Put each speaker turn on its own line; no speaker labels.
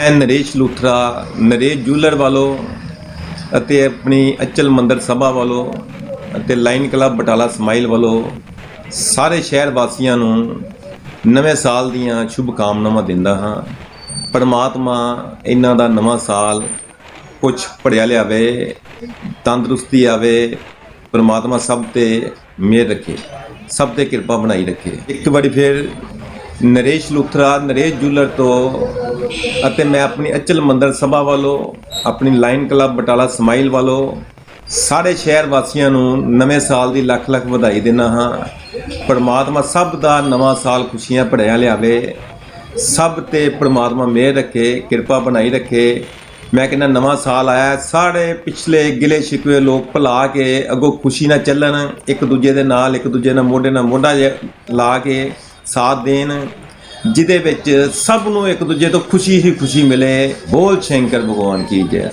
ਮੈਂ ਨਰੇਸ਼ ਲੂਥਰਾ, ਨਰੇਸ਼ ਜੂਲਰ ਵੱਲੋਂ ਅਤੇ ਆਪਣੀ ਅਚਲ ਮੰਦਰ ਸਭਾ ਵੱਲੋਂ ਅਤੇ ਲਾਈਨ ਕਲੱਬ ਬਟਾਲਾ ਸਮਾਈਲ ਵੱਲੋਂ, ਸਾਰੇ ਸ਼ਹਿਰ ਵਾਸੀਆਂ ਨੂੰ ਨਵੇਂ ਸਾਲ ਦੀਆਂ ਸ਼ੁਭ ਕਾਮਨਾਵਾਂ ਦਿੰਦਾ ਹਾਂ। ਪਰਮਾਤਮਾ ਇਹਨਾਂ ਦਾ ਨਵਾਂ ਸਾਲ ਕੁਝ ਪੜਿਆ ਲਿਆਵੇ, ਤੰਦਰੁਸਤੀ ਆਵੇ, ਪਰਮਾਤਮਾ ਸਭ ਤੇ ਮਿਹਰ ਰੱਖੇ, ਸਭ ਤੇ ਕਿਰਪਾ ਬਣਾਈ ਰੱਖੇ। ਇੱਕ ਵਾਰੀ ਫਿਰ ਨਰੇਸ਼ ਲੁਥਰਾ, ਨਰੇਸ਼ ਜੁਲਰ ਤੋਂ ਅਤੇ ਮੈਂ ਆਪਣੀ ਅਚਲ ਮੰਦਰ ਸਭਾ ਵੱਲੋਂ ਆਪਣੀ ਲਾਈਨ ਕਲੱਬ ਬਟਾਲਾ ਸਮਾਈਲ ਵੱਲੋਂ ਸਾਰੇ ਸ਼ਹਿਰ ਵਾਸੀਆਂ ਨੂੰ ਨਵੇਂ ਸਾਲ ਦੀ ਲੱਖ ਲੱਖ ਵਧਾਈ ਦਿੰਦਾ ਹਾਂ। ਪਰਮਾਤਮਾ ਸਭ ਦਾ ਨਵਾਂ ਸਾਲ ਖੁਸ਼ੀਆਂ ਭਰਿਆ ਲਿਆਵੇ। ਸਭ ਤੇ ਪਰਮਾਤਮਾ ਮਿਹਰ ਰੱਖੇ, ਕਿਰਪਾ ਬਣਾਈ ਰੱਖੇ। ਮੈਂ ਕਹਿੰਦਾ ਨਵਾਂ ਸਾਲ ਆਇਆ ਸਾਰੇ ਪਿਛਲੇ ਗਿਲੇ ਸ਼ਿਕਵੇ ਲੋਕ ਭੁਲਾ ਕੇ ਅੱਗੋਂ ਖੁਸ਼ੀ ਨਾਲ ਚੱਲਣ, ਇੱਕ ਦੂਜੇ ਦੇ ਨਾਲ, ਇੱਕ ਦੂਜੇ ਨਾਲ ਮੋਢੇ ਨਾਲ ਮੋਢਾ ਜਿਹਾ ਲਾ ਕੇ ਸਾਥ ਦੇਣ, ਜਿਹਦੇ ਵਿੱਚ ਸਭ ਨੂੰ ਇੱਕ ਦੂਜੇ ਤੋਂ ਖੁਸ਼ੀ ਹੀ ਖੁਸ਼ੀ ਮਿਲੇ। ਬੋਲ ਸ਼ੰਕਰ, ਭਗਵਾਨ ਕੀ ਜੈ।